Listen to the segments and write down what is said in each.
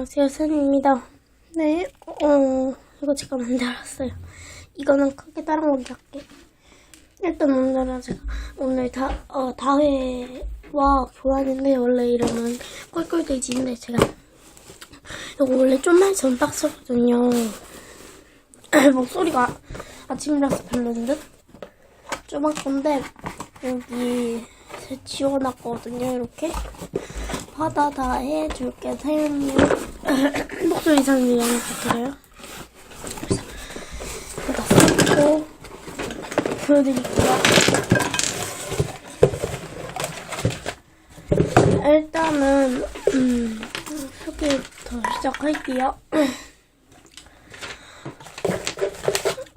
안녕하세요, 선입니다. 네, 어, 이거 제가 만들었어요. 이거는 크게 다른 건 작게. 일단 오늘은 제가 오늘 다, 어, 다회와 교환인데, 원래 이름은 꿀꿀돼지인데, 제가 이거 원래 좀만 전 박스거든요. 목소리가 아침이라서 별로인 듯? 조만 건데, 여기 지워놨거든요, 이렇게. 하다 다 해줄게 태연이 목소리 이상이 너무 이거 다 섞고 보여드릴게요. 일단은 음, 소개부터 시작할게요.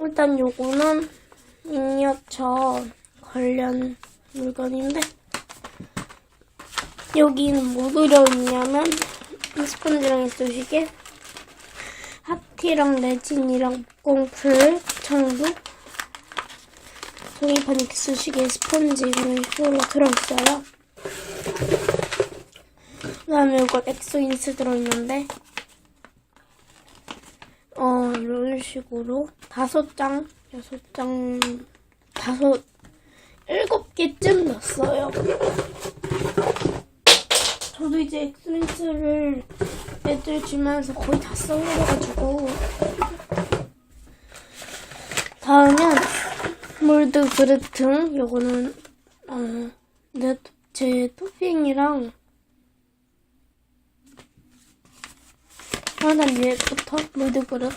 일단 요거는 잉여처 관련 물건인데 여기는 뭐 들어있냐면 스펀지랑 이쑤시개 하티랑 레진이랑 목공풀 청두? 종이판 이쑤시개 스펀지 이런 식으로 들어있어요. 그 다음에 이거 엑소 인스 들어있는데 어 이런 식으로 다섯 장 여섯 장 다섯 일곱 개쯤 넣었어요 저도 이제 엑스린스를 애들 주면서 거의 다 써버려가지고. 다음은 몰드 그릇 등. 요거는 어, 내, 제 토핑이랑 하나 위에부터 몰드 그릇.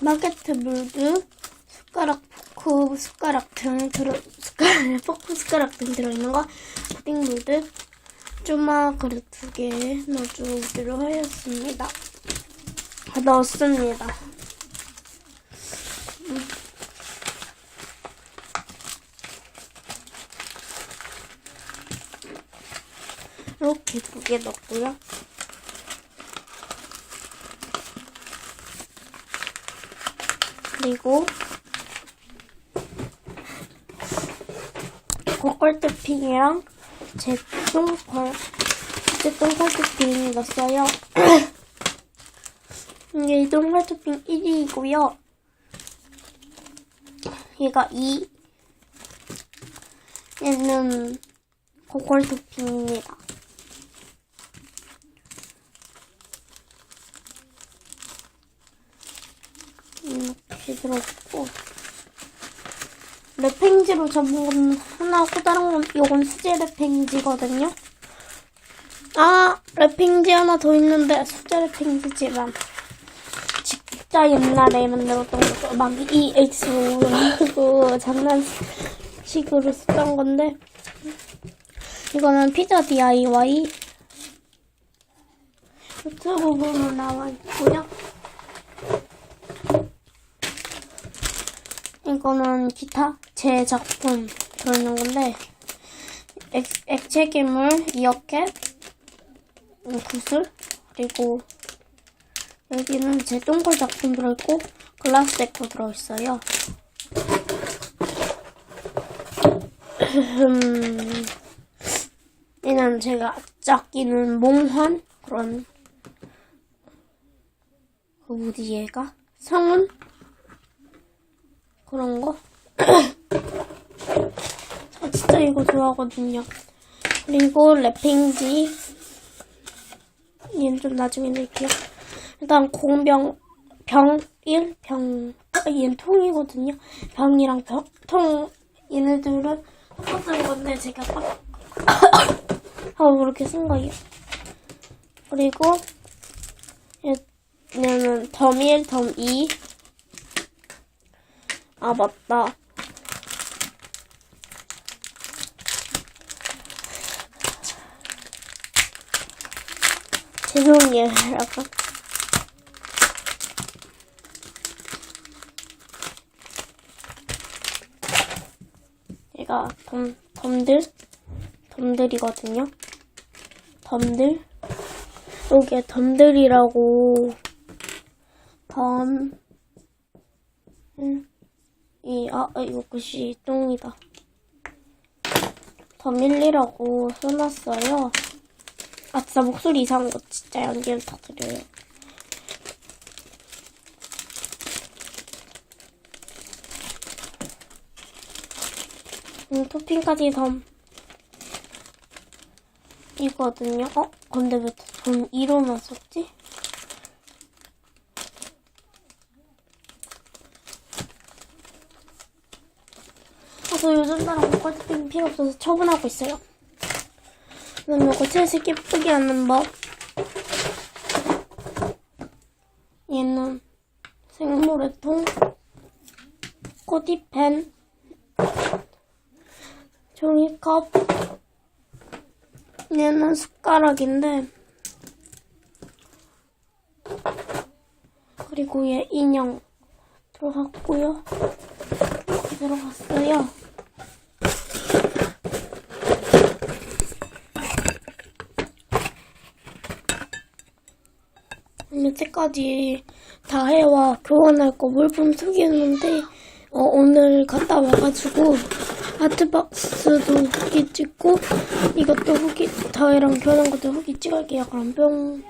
마게트 몰드 숟가락 포크 숟가락 등 들어 숟가락 포크 숟가락 등 들어있는 거 푸딩물드 쪼마 그릇 두 개 넣어주기로 하였습니다. 다 넣었습니다. 음. 이렇게 두 개 넣고요. 그리고 고퀄 토핑이랑 제 똥콜 제 토핑 넣었어요. 이게 이 똥콜 토핑 1위이고요. 얘가 2. 얘는 고퀄 토핑입니다. 이렇게 들어있고 랩팽지로 접은 건 하나고 다른 건 이건 수제 랩팽지거든요. 아 랩팽지 하나 더 있는데 수제 랩팽지지만 진짜 옛날에 만들었던 거죠. 막 EX로 장난식으로 쓰던 건데 이거는 피자 DIY 유튜브 보면 나와 있고요. 이거는 기타 제 작품 들어있는 건데 액, 액체 괴물 이어캣 음, 구슬 그리고 여기는 제 똥콜 작품 들어있고 글라스 데코 들어있어요. 음, 얘는 제가 아끼는 몽환 그런 얘가 성운 그런 거. 저 진짜 이거 좋아하거든요. 그리고 랩핑지. 얘는 좀 나중에 낼게요. 일단 공병, 병, 1, 병, 아, 얘는 통이거든요. 병이랑 병, 통, 얘네들은 똑같은 건데 제가 딱 하고 그렇게 쓴 거예요. 그리고 얘는 덤 1, 덤 2, 아, 맞다. 죄송해요, 약간. 얘가 덤, 덤들? 덤들이거든요. 덤들? 여기에 덤들이라고 덤, 음. 이, 아, 이거 글씨 똥이다. 더 밀리라고 써놨어요. 아, 진짜 목소리 이상한 거 진짜 연기를 다 드려요. 음, 토핑까지 덤. 이거든요. 어? 근데 왜돈 1호만 썼지? 아, 저 요즘 따라 목걸이 필요 없어서 처분하고 있어요. 그다음에 이거 채색 예쁘게 하는 법. 얘는 생모래통, 코디펜, 종이컵, 얘는 숟가락인데, 그리고 얘 인형 들어갔고요. 들어갔어요. 여태까지 다 해와 교환할 거 물품 소개했는데 어, 오늘 갔다 와가지고 아트박스도 후기 찍고 이것도 후기 다해랑 교환한 것도 후기 찍을게요. 그럼 뿅.